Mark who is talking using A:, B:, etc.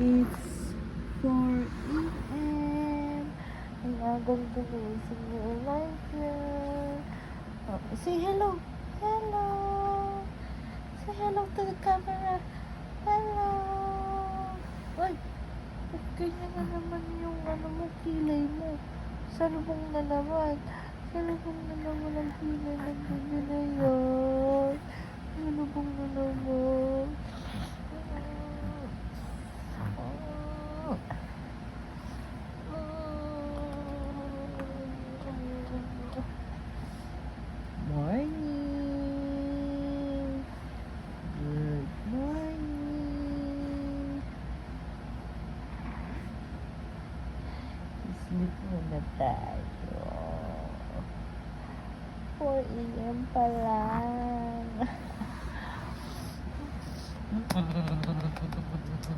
A: It's 4 a.m. Ang agang gumising ni Elijah. Oh, say hello. Hello. Say hello to the camera. Hello. Ay, ba't ganyan na naman yung ano mo, kilay mo? Salubong na naman. Salubong na naman ang kilay ng ganyan na yun. Salubong na naman. Morning. Good morning. Sleep muna tayo. 4 a.m. pa lang.